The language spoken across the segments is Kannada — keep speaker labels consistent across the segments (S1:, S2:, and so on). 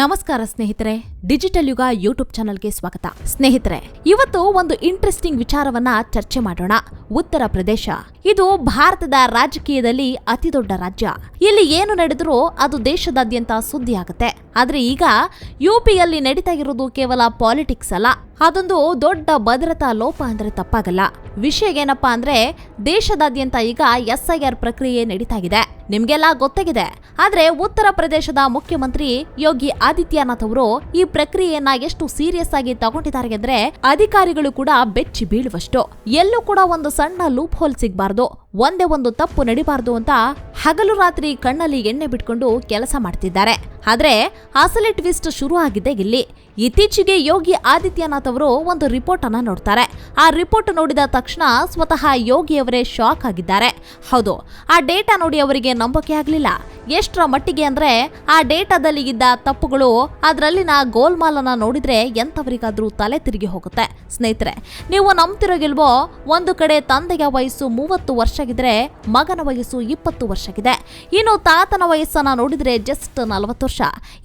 S1: ನಮಸ್ಕಾರ ಸ್ನೇಹಿತರೆ, ಡಿಜಿಟಲ್ ಯುಗ ಯೂಟ್ಯೂಬ್ ಚಾನಲ್ಗೆ ಸ್ವಾಗತ. ಸ್ನೇಹಿತರೆ, ಇವತ್ತು ಒಂದು ಇಂಟ್ರೆಸ್ಟಿಂಗ್ ವಿಚಾರವನ್ನ ಚರ್ಚೆ ಮಾಡೋಣ. ಉತ್ತರ ಪ್ರದೇಶ. ಇದು ಭಾರತದ ರಾಜಕೀಯದಲ್ಲಿ ಅತಿ ದೊಡ್ಡ ರಾಜ್ಯ. ಇಲ್ಲಿ ಏನು ನಡೆದರೂ ಅದು ದೇಶದಾದ್ಯಂತ ಸುದ್ದಿ ಆಗುತ್ತೆ. ಆದ್ರೆ ಈಗ ಯುಪಿಯಲ್ಲಿ ನಡೀತಾ ಇರೋದು ಕೇವಲ ಪಾಲಿಟಿಕ್ಸ್ ಅಲ್ಲ. ಅದೊಂದು ದೊಡ್ಡ ಭದ್ರತಾ ಲೋಪ ಅಂದ್ರೆ ತಪ್ಪಾಗಲ್ಲ. ವಿಷಯ ಏನಪ್ಪಾ ಅಂದ್ರೆ ದೇಶದಾದ್ಯಂತ ಈಗ ಎಸ್ಐಆರ್ ಪ್ರಕ್ರಿಯೆ ನಡೀತಾ ಇದೆ ನಿಮ್ಗೆಲ್ಲ ಗೊತ್ತಾಗಿದೆ. ಆದ್ರೆ ಉತ್ತರ ಪ್ರದೇಶದ ಮುಖ್ಯಮಂತ್ರಿ ಯೋಗಿ ಆದಿತ್ಯನಾಥ್ ಅವರು ಈ ಪ್ರಕ್ರಿಯೆಯನ್ನ ಎಷ್ಟು ಸೀರಿಯಸ್ ಆಗಿ ತಗೊಂಡಿದ್ದಾರೆ ಅಂದ್ರೆ ಅಧಿಕಾರಿಗಳು ಕೂಡ ಬೆಚ್ಚಿ ಬೀಳುವಷ್ಟು. ಎಲ್ಲೂ ಕೂಡ ಒಂದು ಸಣ್ಣ ಲೂಪ್ ಹೋಲ್ ಸಿಗಬಾರ್ದು. ಒಂದೇ ಒಂದು ತಪ್ಪು ನಡಿಬಾರ್ದು ಅಂತ ಹಗಲು ರಾತ್ರಿ ಕಣ್ಣಲ್ಲಿ ಎಣ್ಣೆ ಬಿಟ್ಕೊಂಡು ಕೆಲಸ ಮಾಡ್ತಿದ್ದಾರೆ. ಆದ್ರೆ ಅಸಲಿ ಟ್ವಿಸ್ಟ್ ಶುರು ಆಗಿದೆ ಇಲ್ಲಿ. ಇತ್ತೀಚೆಗೆ ಯೋಗಿ ಆದಿತ್ಯನಾಥ್ ಅವರು ಒಂದು ರಿಪೋರ್ಟ್ ಅನ್ನ ನೋಡ್ತಾರೆ. ಆ ರಿಪೋರ್ಟ್ ನೋಡಿದ ತಕ್ಷಣ ಸ್ವತಃ ಯೋಗಿ ಅವರೇ ಶಾಕ್ ಆಗಿದ್ದಾರೆ. ಹೌದು, ಆ ಡೇಟಾ ನೋಡಿ ಅವರಿಗೆ ನಂಬಿಕೆ ಆಗ್ಲಿಲ್ಲ. ಎಷ್ಟರ ಮಟ್ಟಿಗೆ ಅಂದ್ರೆ ಆ ಡೇಟಾದಲ್ಲಿ ಇದ್ದ ತಪ್ಪುಗಳು ಅದರಲ್ಲಿನ ಗೋಲ್ಮಾಲನ್ನ ನೋಡಿದ್ರೆ ಎಂಥವರಿಗಾದ್ರೂ ತಲೆ ತಿರುಗಿ ಹೋಗುತ್ತೆ. ಸ್ನೇಹಿತರೆ, ನೀವು ನಂಬ್ತಿರೋಗಿಲ್ವೋ, ಒಂದು ಕಡೆ ತಂದೆಯ ವಯಸ್ಸು ಮೂವತ್ತು ವರ್ಷ ಇದ್ರೆ ಮಗನ ವಯಸ್ಸು ಇಪ್ಪತ್ತು ವರ್ಷ ಆಗಿದೆ ಇನ್ನು ತಾತನ ವಯಸ್ಸನ್ನ ನೋಡಿದ್ರೆ ಜಸ್ಟ್ ನಲವತ್ತು ವರ್ಷ.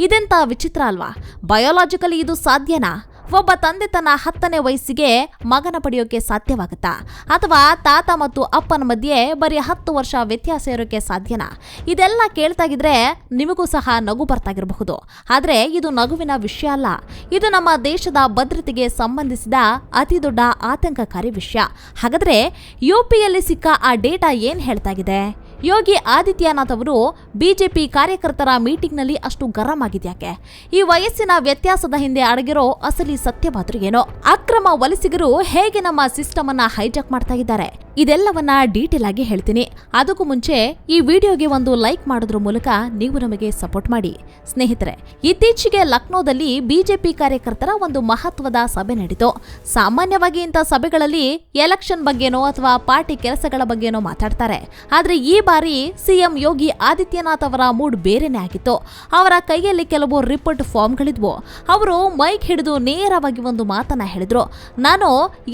S1: ಇದೆಂತ ವಿಚಿತ್ರ ಅಲ್ವಾ? ಬಯೋಲಾಜಿಕಲಿ ಇದು ಸಾಧ್ಯನಾ? ಒಬ್ಬ ತಂದೆ ತನ್ನ ಹತ್ತನೇ ವಯಸ್ಸಿಗೆ ಮಗನ ಪಡೆಯೋಕೆ ಸಾಧ್ಯವಾಗುತ್ತಾ? ಅಥವಾ ತಾತ ಮತ್ತು ಅಪ್ಪನ ಮಧ್ಯೆ ಬರೀ ಹತ್ತು ವರ್ಷ ವ್ಯತ್ಯಾಸ ಇರೋಕೆ ಸಾಧ್ಯನಾ? ಇದೆಲ್ಲ ಕೇಳ್ತಾಗಿದ್ರೆ ನಿಮಗೂ ಸಹ ನಗು ಬರ್ತಾಗಿರಬಹುದು. ಆದರೆ ಇದು ನಗುವಿನ ವಿಷಯ ಅಲ್ಲ. ಇದು ನಮ್ಮ ದೇಶದ ಭದ್ರತೆಗೆ ಸಂಬಂಧಿಸಿದ ಅತಿ ದೊಡ್ಡ ಆತಂಕಕಾರಿ ವಿಷಯ. ಹಾಗಾದ್ರೆ ಯುಪಿಯಲ್ಲಿ ಸಿಕ್ಕ ಆ ಡೇಟಾ ಏನ್ ಹೇಳ್ತಾಗಿದೆ ಯೋಗಿ ಆದಿತ್ಯನಾಥ್ ಅವರು ಬಿಜೆಪಿ ಕಾರ್ಯಕರ್ತರ ಮೀಟಿಂಗ್ನಲ್ಲಿ ಅಷ್ಟು ಗರಂ ಆಗಿದ್ಯಾಕೆ? ಈ ವಯಸ್ಸಿನ ವ್ಯತ್ಯಾಸದ ಹಿಂದೆ ಅಡಗಿರೋ ಅಸಲಿ ಸತ್ಯವಾದ್ರೂ ಏನೋ? ಅಕ್ರಮ ವಲಸಿಗರು ಹೇಗೆ ನಮ್ಮ ಸಿಸ್ಟಮ್ ಅನ್ನ ಹೈಜಾಕ್ ಮಾಡ್ತಾ ಇದ್ದಾರೆ? ಇದೆಲ್ಲವನ್ನ ಡೀಟೇಲ್ ಆಗಿ ಹೇಳ್ತೀನಿ. ಅದಕ್ಕೂ ಮುಂಚೆ ಈ ವಿಡಿಯೋಗೆ ಒಂದು ಲೈಕ್ ಮಾಡೋದ್ರ ಮೂಲಕ ನೀವು ನಮಗೆ ಸಪೋರ್ಟ್ ಮಾಡಿ. ಸ್ನೇಹಿತರೆ, ಇತ್ತೀಚೆಗೆ ಲಕ್ನೋದಲ್ಲಿ ಬಿಜೆಪಿ ಕಾರ್ಯಕರ್ತರ ಒಂದು ಮಹತ್ವದ ಸಭೆ ನಡೀತು. ಸಾಮಾನ್ಯವಾಗಿ ಇಂಥ ಸಭೆಗಳಲ್ಲಿ ಎಲೆಕ್ಷನ್ ಬಗ್ಗೆನೋ ಅಥವಾ ಪಾರ್ಟಿ ಕೆಲಸಗಳ ಬಗ್ಗೆನೋ ಮಾತಾಡ್ತಾರೆ. ಆದರೆ ಈ ಬಾರಿ ಸಿಎಂ ಯೋಗಿ ಆದಿತ್ಯನಾಥ್ ಅವರ ಮೂಡ್ ಬೇರೆನೇ ಆಗಿತ್ತು. ಅವರ ಕೈಯಲ್ಲಿ ಕೆಲವು ರಿಪೋರ್ಟ್ ಫಾರ್ಮ್ಗಳಿದ್ವು ಅವರು ಮೈಕ್ ಹಿಡಿದು ನೇರವಾಗಿ ಒಂದು ಮಾತನ್ನ ಹೇಳಿದ್ರು. ನಾನು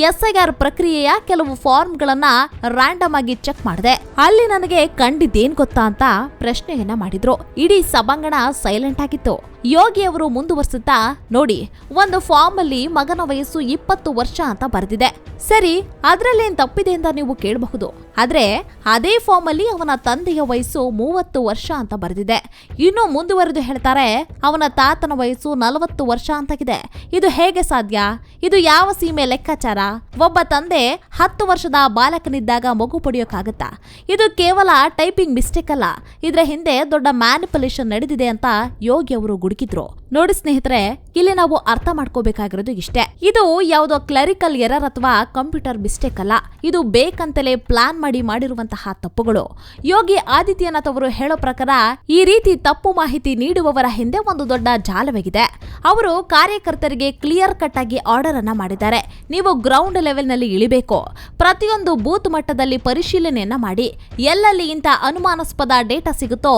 S1: ಎಸ್ಐಆರ್ ಪ್ರಕ್ರಿಯೆಯ ಕೆಲವು ಫಾರ್ಮ್ಗಳನ್ನ ರ್ಯಾಂಡಮ್ ಆಗಿ ಚೆಕ್ ಮಾಡಿದೆ. ಅಲ್ಲಿ ನನಗೆ ಕಂಡಿದ್ದೇನ್ ಗೊತ್ತಾ ಅಂತ ಪ್ರಶ್ನೆಯನ್ನ ಮಾಡಿದ್ರು. ಇಡೀ ಸಭಾಂಗಣ ಸೈಲೆಂಟ್ ಆಗಿತ್ತು. ಯೋಗಿ ಅವರು ಮುಂದುವರಿಸುತ್ತಾ, ನೋಡಿ, ಒಂದು ಫಾರ್ಮ್ ಅಲ್ಲಿ ಮಗನ ವಯಸ್ಸು ಇಪ್ಪತ್ತು ವರ್ಷ ಅಂತ ಬರೆದಿದೆ. ಸರಿ, ಅದ್ರಲ್ಲೇನ್ ತಪ್ಪಿದೆ ಅಂತ ನೀವು ಕೇಳಬಹುದು. ಆದ್ರೆ, ಅದೇ ಫಾರ್ಮ್ ಅಲ್ಲಿ ಅವನ ತಂದೆಯ ವಯಸ್ಸು ಮೂವತ್ತು ವರ್ಷ ಅಂತ ಬರೆದಿದೆ. ಇನ್ನು ಮುಂದುವರೆದು ಹೇಳ್ತಾರೆ, ಅವನ ತಾತನ ವಯಸ್ಸು ನಲವತ್ತು ವರ್ಷ ಅಂತಾಗಿದೆ. ಇದು ಹೇಗೆ ಸಾಧ್ಯ? ಇದು ಯಾವ ಸೀಮೆ ಲೆಕ್ಕಾಚಾರ? ಒಬ್ಬ ತಂದೆ ಹತ್ತು ವರ್ಷದ ಬಾಲಕನಿದ್ದಾಗ ಮಗು ಪಡೆಯೋಕ್ಕಾಗತ್ತಾ? ಇದು ಕೇವಲ ಟೈಪಿಂಗ್ ಮಿಸ್ಟೇಕ್ ಅಲ್ಲ. ಇದರ ಹಿಂದೆ ದೊಡ್ಡ ಮ್ಯಾನಿಪುಲೇಷನ್ ನಡೆದಿದೆ ಅಂತ ಯೋಗಿ ಅವರು ಗುಡುಕಿದ್ರು ನೋಡಿ ಸ್ನೇಹಿತರೆ, ಇಲ್ಲಿ ನಾವು ಅರ್ಥ ಮಾಡ್ಕೋಬೇಕಾಗಿರೋದು ಇಷ್ಟೇ. ಇದು ಯಾವುದೋ ಕ್ಲರಿಕಲ್ ಎರರ್ ಅಥವಾ ಕಂಪ್ಯೂಟರ್ ಮಿಸ್ಟೇಕ್ ಅಲ್ಲ. ಇದು ಬೇಕಂತಲೇ ಪ್ಲಾನ್ ಮಾಡಿ ಮಾಡಿರುವಂತಹ ತಪ್ಪುಗಳು. ಯೋಗಿ ಆದಿತ್ಯನಾಥ್ ಅವರು ಹೇಳೋ ಪ್ರಕಾರ, ಈ ರೀತಿ ತಪ್ಪು ಮಾಹಿತಿ ನೀಡುವವರ ಹಿಂದೆ ಒಂದು ದೊಡ್ಡ ಜಾಲವಾಗಿದೆ. ಅವರು ಕಾರ್ಯಕರ್ತರಿಗೆ ಕ್ಲಿಯರ್ ಕಟ್ ಆಗಿ ಆರ್ಡರ್ ಅನ್ನ ಮಾಡಿದ್ದಾರೆ. ನೀವು ಗ್ರೌಂಡ್ ಲೆವೆಲ್ನಲ್ಲಿ ಇಳಿಬೇಕು. ಪ್ರತಿಯೊಂದು ಬೂತ್ ಮಟ್ಟದಲ್ಲಿ ಪರಿಶೀಲನೆಯನ್ನ ಮಾಡಿ. ಎಲ್ಲಲ್ಲಿ ಇಂಥ ಅನುಮಾನಾಸ್ಪದ ಡೇಟಾ ಸಿಗುತ್ತೋ,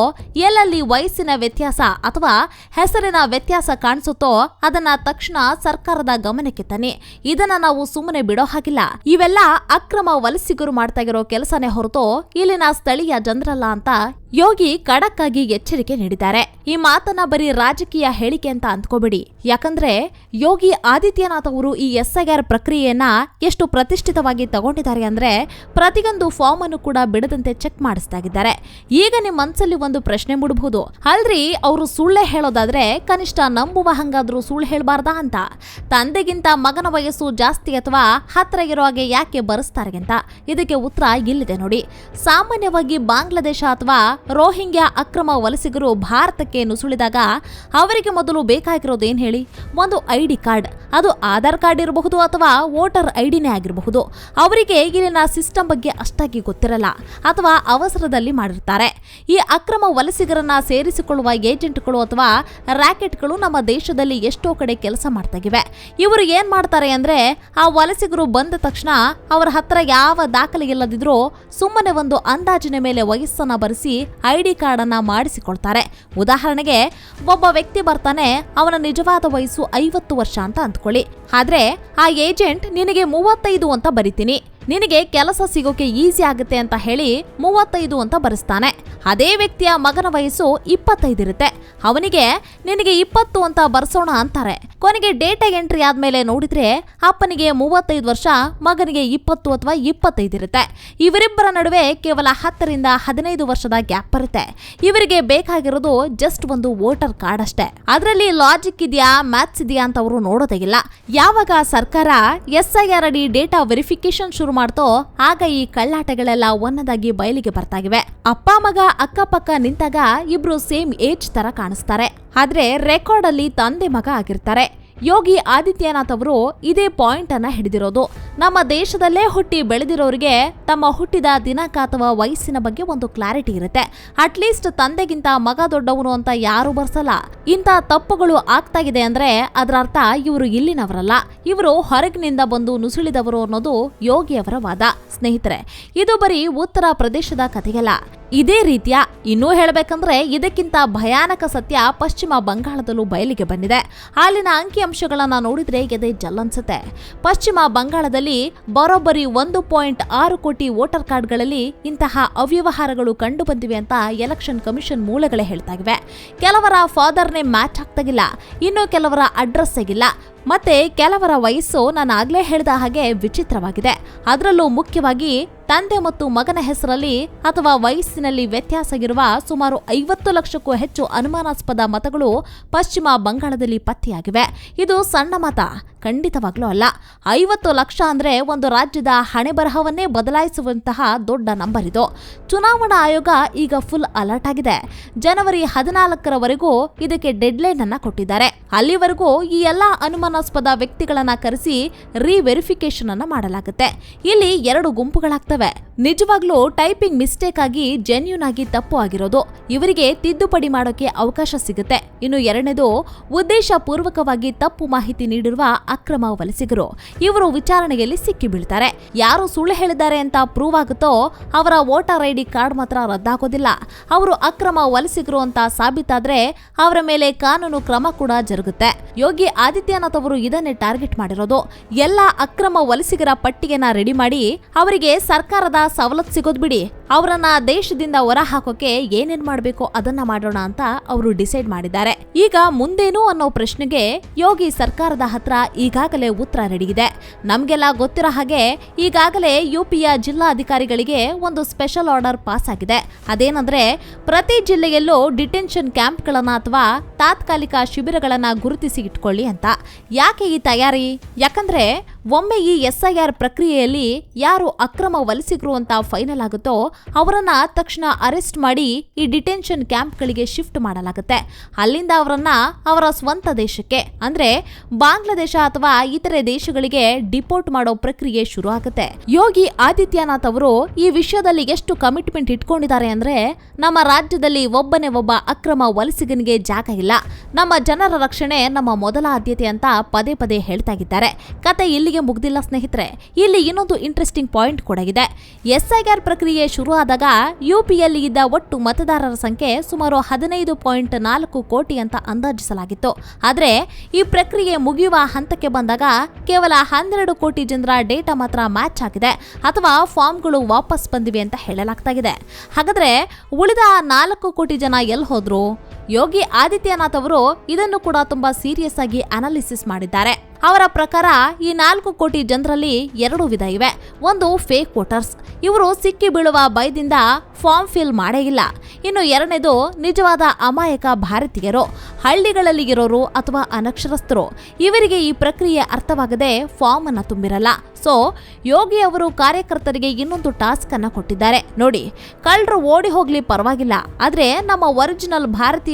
S1: ಎಲ್ಲಲ್ಲಿ ವಯಸ್ಸಿನ ವ್ಯತ್ಯಾಸ ಅಥವಾ ಹೆಸರಿನ ವ್ಯತ್ಯಾಸ ಕಾಣಿಸುತ್ತೋ ಅದನ್ನ ತಕ್ಷಣ ಸರ್ಕಾರದ ಗಮನಕ್ಕೆ ತನಿ ಇದನ್ನ ನಾವು ಸುಮ್ಮನೆ ಬಿಡೋ ಹಾಗಿಲ್ಲ. ಇವೆಲ್ಲ ಅಕ್ರಮ ವಲಸಿಗರು ಮಾಡ್ತಾ ಇರೋ ಕೆಲಸನೇ ಹೊರತು ಇಲ್ಲಿನ ಸ್ಥಳೀಯ ಜನರಲ್ಲ ಅಂತ ಯೋಗಿ ಖಡಕ್ಕಾಗಿ ಎಚ್ಚರಿಕೆ ನೀಡಿದ್ದಾರೆ. ಈ ಮಾತನ್ನ ಬರೀ ರಾಜಕೀಯ ಹೇಳಿಕೆ ಅಂತ ಅಂದ್ಕೋಬೇಡಿ. ಯಾಕಂದ್ರೆ ಯೋಗಿ ಆದಿತ್ಯನಾಥ್ ಅವರು ಈ ಎಸ್ಐಆರ್ ಪ್ರಕ್ರಿಯೆಯನ್ನ ಎಷ್ಟು ಪ್ರತಿಷ್ಠಿತವಾಗಿ ತಗೊಂಡಿದ್ದಾರೆ ಅಂದ್ರೆ ಪ್ರತಿಯೊಂದು ಫಾರ್ಮ್ ಅನ್ನು ಕೂಡ ಬಿಡದಂತೆ ಚೆಕ್ ಮಾಡಿಸ್ತಾಗಿದ್ದಾರೆ ಈಗ ನಿಮ್ಮ ಮನಸ್ಸಲ್ಲಿ ಒಂದು ಪ್ರಶ್ನೆ ಮೂಡಬಹುದು ಅಲ್ರಿ, ಅವರು ಸುಳ್ಳೆ ಹೇಳೋದಾದ್ರೆ ಕನಿಷ್ಠ ನಂಬುವ ಹಂಗಾದ್ರೂ ಸುಳ್ಳು ಹೇಳಬಾರ್ದಾ ಅಂತ. ತಂದೆಗಿಂತ ಮಗನ ವಯಸ್ಸು ಜಾಸ್ತಿ ಅಥವಾ ಹತ್ರ ಇರೋ ಹಾಗೆ ಯಾಕೆ ಬರೆಸ್ತಾರೆ ಅಂತ. ಇದಕ್ಕೆ ಉತ್ತರ ಇಲ್ಲಿದೆ ನೋಡಿ. ಸಾಮಾನ್ಯವಾಗಿ ಬಾಂಗ್ಲಾದೇಶ ಅಥವಾ ರೋಹಿಂಗ್ಯಾ ಅಕ್ರಮ ವಲಸಿಗರು ಭಾರತಕ್ಕೆ ನುಸುಳಿದಾಗ ಅವರಿಗೆ ಮೊದಲು ಬೇಕಾಗಿರೋದು ಏನು ಹೇಳಿ? ಒಂದು ಐ ಡಿ ಕಾರ್ಡ್. ಅದು ಆಧಾರ್ ಕಾರ್ಡ್ ಇರಬಹುದು ಅಥವಾ ವೋಟರ್ ಐಡಿನೇ ಆಗಿರಬಹುದು. ಅವರಿಗೆ ಇಲ್ಲಿನ ಸಿಸ್ಟಮ್ ಬಗ್ಗೆ ಅಷ್ಟಾಗಿ ಗೊತ್ತಿರಲ್ಲ ಅಥವಾ ಅವಸರದಲ್ಲಿ ಮಾಡಿರ್ತಾರೆ. ಈ ಅಕ್ರಮ ವಲಸಿಗರನ್ನ ಸೇರಿಸಿಕೊಳ್ಳುವ ಏಜೆಂಟ್ಗಳು ಅಥವಾ ರ್ಯಾಕೆಟ್ಗಳು ನಮ್ಮ ದೇಶದಲ್ಲಿ ಎಷ್ಟೋ ಕಡೆ ಕೆಲಸ ಮಾಡ್ತಾಗಿವೆ ಇವರು ಏನ್ ಮಾಡ್ತಾರೆ ಅಂದ್ರೆ ಆ ವಲಸಿಗರು ಬಂದ ತಕ್ಷಣ ಅವರ ಹತ್ರ ಯಾವ ದಾಖಲೆ ಇಲ್ಲದಿದ್ರೂ ಸುಮ್ಮನೆ ಒಂದು ಅಂದಾಜಿನ ಮೇಲೆ ವಯಸ್ಸನ್ನ ಬರೆಸಿ ಐ ಡಿ ಕಾರ್ಡನ್ನು ಮಾಡಿಸಿಕೊಳ್ತಾರೆ. ಉದಾಹರಣೆಗೆ, ಒಬ್ಬ ವ್ಯಕ್ತಿ ಬರ್ತಾನೆ, ಅವನ ನಿಜವಾದ ವಯಸ್ಸು ಐವತ್ತು ವರ್ಷ ಅಂತ ಅಂದ್ಕೊಳ್ಳಿ. ಆದ್ರೆ, ಆ ಏಜೆಂಟ್, ನಿನಗೆ ಮೂವತ್ತೈದು ಅಂತ ಬರಿತೀನಿ. ನಿನಗೆ ಕೆಲಸ ಸಿಗೋಕೆ ಈಸಿ ಆಗುತ್ತೆ ಅಂತ ಹೇಳಿ ಮೂವತ್ತೈದು ಅಂತ ಬರೆಸ್ತಾನೆ. ಅದೇ ವ್ಯಕ್ತಿಯ ಮಗನ ವಯಸ್ಸು ಇಪ್ಪತ್ತೈದಿರುತ್ತೆ ಅವನಿಗೆ ನಿನಗೆ ಇಪ್ಪತ್ತು ಅಂತ ಬರ್ಸೋಣ ಅಂತಾರೆ. ಕೊನೆಗೆ ಡೇಟಾ ಎಂಟ್ರಿ ಆದ್ಮೇಲೆ ನೋಡಿದ್ರೆ ಅಪ್ಪನಿಗೆ ಮೂವತ್ತೈದು ವರ್ಷ, ಮಗನಿಗೆ ಇಪ್ಪತ್ತು ಅಥವಾ ಇಪ್ಪತ್ತೈದಿರುತ್ತೆ ಇವರಿಬ್ಬರ ನಡುವೆ ಕೇವಲ ಹತ್ತರಿಂದ ಹದಿನೈದು ವರ್ಷದ ಗ್ಯಾಪ್ ಬರುತ್ತೆ. ಇವರಿಗೆ ಬೇಕಾಗಿರೋದು ಜಸ್ಟ್ ಒಂದು ವೋಟರ್ ಕಾರ್ಡ್ ಅಷ್ಟೇ. ಅದರಲ್ಲಿ ಲಾಜಿಕ್ ಇದೆಯಾ ಮ್ಯಾಥ್ಸ್ ಇದೆಯಾ ಅಂತ ಅವರು ನೋಡೋದೇ ಯಾವಾಗ ಸರ್ಕಾರ ಎಸ್ ಐ ಆರ್ ಅಡಿ ಡೇಟಾ ವೆರಿಫಿಕೇಶನ್ ಶುರು ಮಾಡ್ತೋ, ಆಗ ಈ ಕಳ್ಳಾಟಗಳೆಲ್ಲ ಒಂದಾಗಿ ಬಯಲಿಗೆ ಬರ್ತಾಗಿವೆ. ಅಪ್ಪ, ಮಗ, ಅಕ್ಕಪಕ್ಕ ನಿಂತಾಗ ಇಬ್ರು ಸೇಮ್ ಏಜ್ ತರ ಕಾಣಿಸ್ತಾರೆ. ಆದ್ರೆ ರೆಕಾರ್ಡ್ ಅಲ್ಲಿ ತಂದೆ ಮಗ ಆಗಿರ್ತಾರೆ. ಯೋಗಿ ಆದಿತ್ಯನಾಥ್ ಅವರು ಇದೇ ಪಾಯಿಂಟ್ ಅನ್ನ ಹಿಡಿದಿರೋದು. ನಮ್ಮ ದೇಶದಲ್ಲೇ ಹುಟ್ಟಿ ಬೆಳೆದಿರೋರಿಗೆ ತಮ್ಮ ಹುಟ್ಟಿದ ದಿನಾಂಕ ಅಥವಾ ವಯಸ್ಸಿನ ಬಗ್ಗೆ ಒಂದು ಕ್ಲಾರಿಟಿ ಇರುತ್ತೆ. ಅಟ್ಲೀಸ್ಟ್ ತಂದೆಗಿಂತ ಮಗ ದೊಡ್ಡವನು ಅಂತ ಯಾರು ಬರ್ಸಲ್ಲ. ಇಂಥ ತಪ್ಪುಗಳು ಆಗ್ತಾ ಇದೆ ಅಂದ್ರೆ ಅದರ ಅರ್ಥ ಇವರು ಇಲ್ಲಿನವರಲ್ಲ. ಇವರು ಹೊರಗಿನಿಂದ ಬಂದು ನುಸುಳಿದವರು ಅನ್ನೋದು ಯೋಗಿಯವರ ವಾದ. ಸ್ನೇಹಿತರೆ, ಇದು ಬರೀ ಉತ್ತರ ಪ್ರದೇಶದ ಕಥೆಯಲ್ಲ. ಇದೇ ರೀತಿಯ ಇನ್ನೂ ಹೇಳಬೇಕಂದ್ರೆ ಇದಕ್ಕಿಂತ ಭಯಾನಕ ಸತ್ಯ ಪಶ್ಚಿಮ ಬಂಗಾಳದಲ್ಲೂ ಬಯಲಿಗೆ ಬಂದಿದೆ. ಅಲ್ಲಿನ ಅಂಕಿಅಂಶಗಳನ್ನು ನೋಡಿದ್ರೆ ಎದೆ ಜಲ್ಲನ್ಸುತ್ತೆ. ಪಶ್ಚಿಮ ಬಂಗಾಳದಲ್ಲಿ ಬರೋಬ್ಬರಿ ಒಂದು ಪಾಯಿಂಟ್ ಆರು ಕೋಟಿ ವೋಟರ್ ಕಾರ್ಡ್ಗಳಲ್ಲಿ ಇಂತಹ ಅವ್ಯವಹಾರಗಳು ಕಂಡು ಬಂದಿವೆ ಅಂತ ಎಲೆಕ್ಷನ್ ಕಮಿಷನ್ ಮೂಲಗಳೇ ಹೇಳ್ತಾ ಇವೆ ಕೆಲವರ ಫಾದರ್ ನೇಮ್ ಮ್ಯಾಚ್ ಆಗ್ತಾಗಿಲ್ಲ ಇನ್ನು ಕೆಲವರ ಅಡ್ರೆಸ್ ಆಗಿಲ್ಲ. ಮತ್ತೆ ಕೆಲವರ ವಯಸ್ಸು ನಾನು ಆಗ್ಲೇ ಹೇಳಿದ ಹಾಗೆ ವಿಚಿತ್ರವಾಗಿದೆ. ಅದರಲ್ಲೂ ಮುಖ್ಯವಾಗಿ ತಂದೆ ಮತ್ತು ಮಗನ ಹೆಸರಲ್ಲಿ ಅಥವಾ ವಯಸ್ಸಿನಲ್ಲಿ ವ್ಯತ್ಯಾಸ ಇರುವ ಸುಮಾರು ಐವತ್ತು ಲಕ್ಷಕ್ಕೂ ಹೆಚ್ಚು ಅನುಮಾನಾಸ್ಪದ ಮತಗಳು ಪಶ್ಚಿಮ ಬಂಗಾಳದಲ್ಲಿ ಪತ್ತೆಯಾಗಿವೆ. ಇದು ಸಣ್ಣ ಮತ. ಖಂಡಿತವಾಗ್ಲೂ ಅಲ್ಲ. ಐವತ್ತು ಲಕ್ಷ ಅಂದ್ರೆ ಒಂದು ರಾಜ್ಯದ ಹಣೆ ಬರಹವನ್ನೇ ಬದಲಾಯಿಸುವಂತಹ ದೊಡ್ಡ ನಂಬರ್ ಇದು. ಚುನಾವಣಾ ಆಯೋಗ ಈಗ ಫುಲ್ ಅಲರ್ಟ್ ಆಗಿದೆ. ಜನವರಿ ಹದಿನಾಲ್ಕರವರೆಗೂ ಇದಕ್ಕೆ ಡೆಡ್ಲೈನ್ ಅನ್ನ ಕೊಟ್ಟಿದ್ದಾರೆ. ಅಲ್ಲಿವರೆಗೂ ಈ ಎಲ್ಲಾ ಅನುಮಾನಾಸ್ಪದ ವ್ಯಕ್ತಿಗಳನ್ನ ಕರೆಸಿ ರಿವೆರಿಫಿಕೇಶನ್ ಅನ್ನ ಮಾಡಲಾಗುತ್ತೆ. ಇಲ್ಲಿ ಎರಡು ಗುಂಪುಗಳಾಗ್ತವೆ. ನಿಜವಾಗ್ಲೂ ಟೈಪಿಂಗ್ ಮಿಸ್ಟೇಕ್ ಆಗಿ ಜೆನ್ಯೂನ್ ಆಗಿ ತಪ್ಪು ಆಗಿರೋದು. ಇವರಿಗೆ ತಿದ್ದುಪಡಿ ಮಾಡೋಕೆ ಅವಕಾಶ ಸಿಗುತ್ತೆ. ಇನ್ನು ಎರಡನೇದು ಉದ್ದೇಶ ಪೂರ್ವಕವಾಗಿ ತಪ್ಪು ಮಾಹಿತಿ ನೀಡಿರುವ ಅಕ್ರಮ ವಲಸಿಗರು. ಇವರು ವಿಚಾರಣೆಯಲ್ಲಿ ಸಿಕ್ಕಿ ಬೀಳ್ತಾರೆ ಯಾರು ಸುಳ್ಳು ಹೇಳಿದ್ದಾರೆ ಅಂತ ಪ್ರೂವ್ ಆಗುತ್ತೋ ಅವರ ವೋಟರ್ ಐಡಿ ಕಾರ್ಡ್ ಮಾತ್ರ ರದ್ದಾಗೋದಿಲ್ಲ. ಅವರು ಅಕ್ರಮ ವಲಸಿಗರು ಅಂತ ಸಾಬೀತಾದ್ರೆ ಅವರ ಮೇಲೆ ಕಾನೂನು ಕ್ರಮ ಕೂಡ ಜರುಗುತ್ತೆ. ಯೋಗಿ ಆದಿತ್ಯನಾಥ್ ಅವರು ಇದನ್ನೇ ಟಾರ್ಗೆಟ್ ಮಾಡಿರೋದು. ಎಲ್ಲ ಅಕ್ರಮ ವಲಸಿಗರ ಪಟ್ಟಿಗೆನ ರೆಡಿ ಮಾಡಿ ಅವರಿಗೆ ಸರ್ಕಾರದ ಸವಲತ್ತು ಸಿಗೋದ್ ಬಿಡಿ. ಅವರನ್ನ ದೇಶದಿಂದ ಹೊರ ಹಾಕೋಕೆ ಏನೇನ್ ಮಾಡಬೇಕು ಅದನ್ನ ಮಾಡೋಣ ಅಂತ ಅವರು ಡಿಸೈಡ್ ಮಾಡಿದ್ದಾರೆ. ಈಗ ಮುಂದೇನು ಅನ್ನೋ ಪ್ರಶ್ನೆಗೆ ಯೋಗಿ ಸರ್ಕಾರದ ಹತ್ರ ಈಗಾಗಲೇ ಉತ್ತರ ನೀಡಿದೆ ನಮಗೆಲ್ಲ ಗೊತ್ತಿರೋ ಹಾಗೆ ಈಗಾಗಲೇ ಯುಪಿಯ ಜಿಲ್ಲಾಧಿಕಾರಿಗಳಿಗೆ ಒಂದು ಸ್ಪೆಷಲ್ ಆರ್ಡರ್ ಪಾಸ್ ಆಗಿದೆ ಅದೇನಂದ್ರೆ ಪ್ರತಿ ಜಿಲ್ಲೆಯಲ್ಲೂ ಡಿಟೆನ್ಷನ್ ಕ್ಯಾಂಪ್ಗಳನ್ನು ಅಥವಾ ತಾತ್ಕಾಲಿಕ ಶಿಬಿರಗಳನ್ನು ಗುರುತಿಸಿ ಇಟ್ಕೊಳ್ಳಿ ಅಂತ. ಯಾಕೆ ಈ ತಯಾರಿ? ಯಾಕಂದ್ರೆ ಒಮ್ಮೆ ಈ ಎಸ್ಐಆರ್ ಪ್ರಕ್ರಿಯೆಯಲ್ಲಿ ಯಾರು ಅಕ್ರಮ ವಲಸಿಗರು ಅಂತ ಫೈನಲ್ ಆಗುತ್ತೋ ಅವರನ್ನ ತಕ್ಷಣ ಅರೆಸ್ಟ್ ಮಾಡಿ ಈ ಡಿಟೆನ್ಷನ್ ಕ್ಯಾಂಪ್ಗಳಿಗೆ ಶಿಫ್ಟ್ ಮಾಡಲಾಗುತ್ತೆ. ಅಲ್ಲಿಂದ ಅವರನ್ನ ಅವರ ಸ್ವಂತ ದೇಶಕ್ಕೆ. ಅಂದ್ರೆ ಬಾಂಗ್ಲಾದೇಶ ಅಥವಾ ಇತರೆ ದೇಶಗಳಿಗೆ ಡಿಪೋರ್ಟ್ ಮಾಡೋ ಪ್ರಕ್ರಿಯೆ ಶುರು ಆಗುತ್ತೆ ಯೋಗಿ ಆದಿತ್ಯನಾಥ್ ಅವರು ಈ ವಿಷಯದಲ್ಲಿ ಎಷ್ಟು ಕಮಿಟ್ಮೆಂಟ್ ಇಟ್ಕೊಂಡಿದ್ದಾರೆ ಅಂದ್ರೆ, ನಮ್ಮ ರಾಜ್ಯದಲ್ಲಿ ಒಬ್ಬನೇ ಒಬ್ಬ ಅಕ್ರಮ ವಲಸಿಗನಿಗೆ ಜಾಗ ಇಲ್ಲ. ನಮ್ಮ ಜನರ ರಕ್ಷಣೆ ನಮ್ಮ ಮೊದಲ ಆದ್ಯತೆ ಅಂತ ಪದೇ ಪದೇ ಹೇಳ್ತಾ ಇದ್ದಾರೆ. ಕತೆ ಇಲ್ಲಿಗೆ ಮುಗ್ದಿಲ್ಲ ಸ್ನೇಹಿತರೆ. ಇಲ್ಲಿ ಇನ್ನೊಂದು ಇಂಟ್ರೆಸ್ಟಿಂಗ್ ಪಾಯಿಂಟ್ ಕೂಡ ಇದೆ. ಎಸ್ಐಆರ್ ಪ್ರಕ್ರಿಯೆ ಶುರು ಆದಾಗ ಯುಪಿಯಲ್ಲಿ ಇದ್ದ ಒಟ್ಟು ಮತದಾರರ ಸಂಖ್ಯೆ ಸುಮಾರು ಹದಿನೈದು ಪಾಯಿಂಟ್ ನಾಲ್ಕು ಕೋಟಿ ಅಂತ ಅಂದಾಜಿಸಲಾಗಿತ್ತು. ಆದರೆ, ಈ ಪ್ರಕ್ರಿಯೆ ಮುಗಿಯುವ ಹಂತಕ್ಕೆ ಬಂದಾಗ ಕೇವಲ ಹನ್ನೆರಡು ಕೋಟಿ ಜನರ ಡೇಟಾ ಮಾತ್ರ ಮ್ಯಾಚ್ ಆಗಿದೆ ಅಥವಾ ಫಾರ್ಮ್ಗಳು ವಾಪಸ್ ಬಂದಿವೆ ಅಂತ ಹೇಳಲಾಗ್ತಾ ಇದೆ ಹಾಗಾದ್ರೆ ಉಳಿದ ನಾಲ್ಕು ಕೋಟಿ ಜನ ಎಲ್ಲಿ ಹೋದ್ರು? ಯೋಗಿ ಆದಿತ್ಯನಾಥ್ ಅವರು ಇದನ್ನು ಕೂಡ ತುಂಬಾ ಸೀರಿಯಸ್ ಆಗಿ ಅನಾಲಿಸಿಸ್ ಮಾಡಿದ್ದಾರೆ. ಅವರ ಪ್ರಕಾರ ಈ ನಾಲ್ಕು ಕೋಟಿ ಜನರಲ್ಲಿ ಎರಡು ವಿಧ ಇವೆ. ಒಂದು ಫೇಕ್ ವೋಟರ್ಸ್ ಇವರು ಸಿಕ್ಕಿ ಬೀಳುವ ಭಯದಿಂದ ಫಾರ್ಮ್ ಫಿಲ್ ಮಾಡೇ ಇಲ್ಲ. ಇನ್ನು ಎರಡನೇದು ನಿಜವಾದ ಅಮಾಯಕ ಭಾರತೀಯರು. ಹಳ್ಳಿಗಳಲ್ಲಿ ಇರೋರು ಅಥವಾ ಅನಕ್ಷರಸ್ಥರು. ಇವರಿಗೆ ಈ ಪ್ರಕ್ರಿಯೆ ಅರ್ಥವಾಗದೆ ಫಾರ್ಮ್ ಅನ್ನ ತುಂಬಿರಲ್ಲ. ಸೊ ಯೋಗಿ ಅವರು ಕಾರ್ಯಕರ್ತರಿಗೆ ಇನ್ನೊಂದು ಟಾಸ್ಕ್ ಅನ್ನ ಕೊಟ್ಟಿದ್ದಾರೆ. ನೋಡಿ, ಕಳ್ಳರು ಓಡಿ ಹೋಗ್ಲಿ ಪರವಾಗಿಲ್ಲ. ಆದ್ರೆ ನಮ್ಮ ಒರಿಜಿನಲ್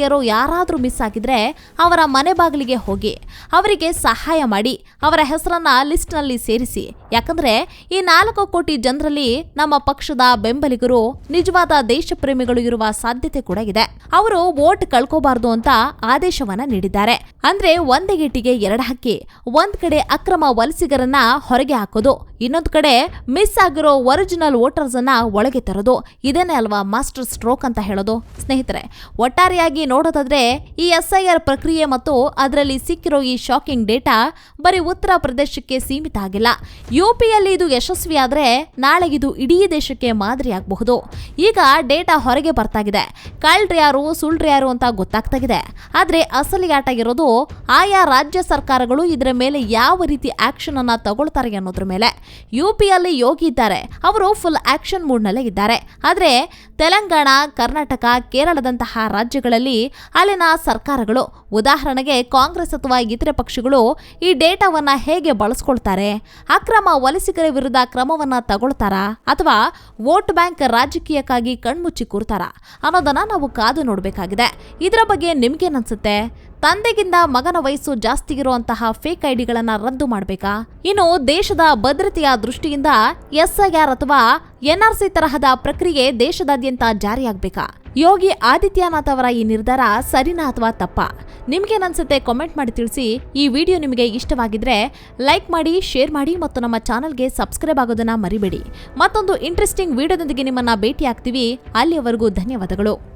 S1: ಭಾರತೀಯರು ಯಾರಾದರೂ ಮಿಸ್ ಆಗಿದ್ರೆ ಅವರ ಮನೆ ಬಾಗಿಲಿಗೆ ಹೋಗಿ ಅವರಿಗೆ ಸಹಾಯ ಮಾಡಿ ಅವರ ಹೆಸರನ್ನ ಲಿಸ್ಟ್ನಲ್ಲಿ ಸೇರಿಸಿ. ಯಾಕಂದ್ರೆ ಈ ನಾಲ್ಕು ಕೋಟಿ ಜನರಲ್ಲಿ ನಮ್ಮ ಪಕ್ಷದ ಬೆಂಬಲಿಗರು ನಿಜವಾದ ದೇಶ ಪ್ರೇಮಿಗಳು ಇರುವ ಸಾಧ್ಯತೆ ಕೂಡ ಇದೆ. ಅವರು ವೋಟ್ ಕಳ್ಕೋಬಾರ್ದು ಅಂತ ಆದೇಶವನ್ನ ನೀಡಿದ್ದಾರೆ. ಅಂದ್ರೆ ಒಂದೇ ಗೇಟಿಗೆ ಎರಡು ಹಕ್ಕಿ ಒಂದ್ ಕಡೆ ಅಕ್ರಮ ವಲಸಿಗರನ್ನ ಹೊರಗೆ ಹಾಕೋದು ಇನ್ನೊಂದ್ ಕಡೆ ಮಿಸ್ ಆಗಿರೋ ಒರಿಜಿನಲ್ ವೋಟರ್ಸ್ ಅನ್ನ ಒಳಗೆ ತರೋದು ಇದೇನೇ ಅಲ್ವಾ ಮಾಸ್ಟರ್ ಸ್ಟ್ರೋಕ್ ಅಂತ ಹೇಳೋದು? ಸ್ನೇಹಿತರೆ, ಒಟ್ಟಾರೆಯಾಗಿ ನೋಡೋದಾದ್ರೆ ಈ ಎಸ್ಐಆರ್ ಪ್ರಕ್ರಿಯೆ ಮತ್ತು ಅದರಲ್ಲಿ ಸಿಕ್ಕಿರೋ ಈ ಶಾಕಿಂಗ್ ಡೇಟಾ ಬರೀ ಉತ್ತರ ಪ್ರದೇಶಕ್ಕೆ ಸೀಮಿತ ಆಗಿಲ್ಲ. ಯುಪಿಯಲ್ಲಿ ಇದು ಯಶಸ್ವಿಯಾದರೆ ನಾಳೆ ಇದು ಇಡೀ ದೇಶಕ್ಕೆ ಮಾದರಿಯಾಗಬಹುದು ಈಗ ಡೇಟಾ ಹೊರಗೆ ಬರ್ತಾಗಿದೆ. ಕಳ್ರ್ಯಾರು ಸುಳ್ಳ್ರ್ಯಾರು ಅಂತ ಗೊತ್ತಾಗ್ತಾಗಿದೆ. ಆದ್ರೆ ಅಸಲಿ ಆಟ ಇರೋದು ಆಯಾ ರಾಜ್ಯ ಸರ್ಕಾರಗಳು ಇದರ ಮೇಲೆ ಯಾವ ರೀತಿ ಆಕ್ಷನ್ ಅನ್ನ ತಗೊಳ್ತಾರೆ ಅನ್ನೋದ್ರ ಮೇಲೆ. ಯುಪಿಯಲ್ಲಿ ಯೋಗಿ ಇದ್ದಾರೆ. ಅವರು ಫುಲ್ ಆಕ್ಷನ್ ಮೂಡ್ನಲ್ಲೇ ಇದ್ದಾರೆ. ಆದರೆ ತೆಲಂಗಾಣ, ಕರ್ನಾಟಕ, ಕೇರಳದಂತಹ ರಾಜ್ಯಗಳಲ್ಲಿ ಅಲ್ಲಿನ ಸರ್ಕಾರಗಳು, ಉದಾಹರಣೆಗೆ ಕಾಂಗ್ರೆಸ್ ಅಥವಾ ಇತರೆ ಪಕ್ಷಗಳು ಈ ಡೇಟಾವನ್ನ ಹೇಗೆ ಬಳಸ್ಕೊಳ್ತಾರೆ? ಅಕ್ರಮ ವಲಸಿಗರ ವಿರುದ್ಧ ಕ್ರಮವನ್ನು ತಗೊಳ್ತಾರಾ? ಅಥವಾ ವೋಟ್ ಬ್ಯಾಂಕ್ ರಾಜಕೀಯಕ್ಕಾಗಿ ಕಣ್ಮುಚ್ಚಿ ಕೂರ್ತಾರಾ? ಅನ್ನೋದನ್ನು ನಾವು ಕಾದು ನೋಡಬೇಕಾಗಿದೆ. ಇದರ ಬಗ್ಗೆ ನಿಮ್ಗೇನನ್ಸುತ್ತೆ ತಂದೆಗಿಂತ ಮಗನ ವಯಸ್ಸು ಜಾಸ್ತಿ ಇರುವಂತಹ ಫೇಕ್ ಐಡಿಗಳನ್ನ ರದ್ದು ಮಾಡಬೇಕಾ? ಇನ್ನು ದೇಶದ ಭದ್ರತೆಯ ದೃಷ್ಟಿಯಿಂದ ಎಸ್ಐಆರ್ ಅಥವಾ ಎನ್ಆರ್ಸಿ ತರಹದ ಪ್ರಕ್ರಿಯೆ ದೇಶದಾದ್ಯಂತ ಜಾರಿಯಾಗಬೇಕಾ? ಯೋಗಿ ಆದಿತ್ಯನಾಥ್ ಅವರ ಈ ನಿರ್ಧಾರ ಸರಿನಾ ಅಥವಾ ತಪ್ಪಾ? ನಿಮ್ಗೇನನ್ಸುತ್ತೆ ಕಾಮೆಂಟ್ ಮಾಡಿ ತಿಳಿಸಿ. ಈ ವಿಡಿಯೋ ನಿಮಗೆ ಇಷ್ಟವಾಗಿದ್ರೆ ಲೈಕ್ ಮಾಡಿ ಶೇರ್ ಮಾಡಿ ಮತ್ತು ನಮ್ಮ ಚಾನಲ್ಗೆ ಸಬ್ಸ್ಕ್ರೈಬ್ ಆಗೋದನ್ನ ಮರಿಬೇಡಿ. ಮತ್ತೊಂದು ಇಂಟ್ರೆಸ್ಟಿಂಗ್ ವಿಡಿಯೋದೊಂದಿಗೆ ನಿಮ್ಮನ್ನ ಭೇಟಿ ಆಗ್ತೀವಿ ಅಲ್ಲಿಯವರೆಗೂ ಧನ್ಯವಾದಗಳು.